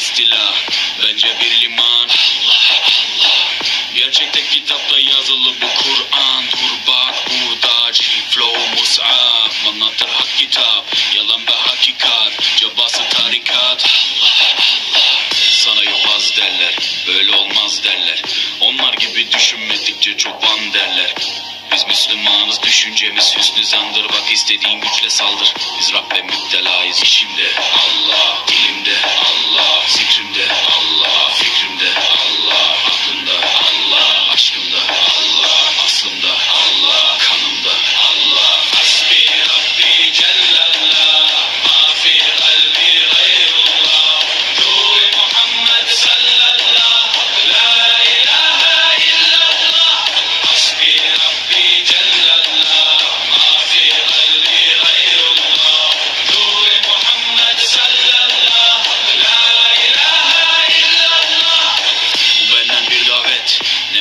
istila Bence bir liman. Gerçekte kitapta yazılı bu Kur'an Dur bak burada G-Flow Mus'ab. Anlatır hak kitap Yalan ve hakikat Cabası tarikat. Sana yobaz derler Böyle olmaz derler. Onlar gibi düşünmedikçe çoban derler biz Müslümanız düşüncemiz hüsnü zandır. Bak istediğin güçle saldır. Biz Rabbe müptelayız işimde Allah dilimde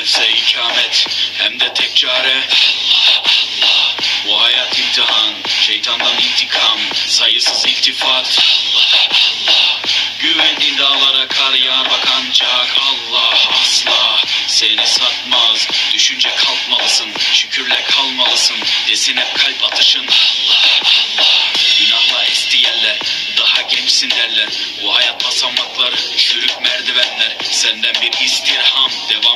Nefse ikamet Hem de tek çare. Bu hayat imtihan Şeytandan intikam Sayısız iltifat. Güvendiğin dağlara kar yağar bak ancak Allah asla seni satmaz. Düşünce kalkmalısın şükürle kalmalısın Desin hep kalp atışın. Allah Allah Günahla esti yerler daha gençsin derler. Bu hayat basamakları çürük merdivenler Senden bir istirham devamlı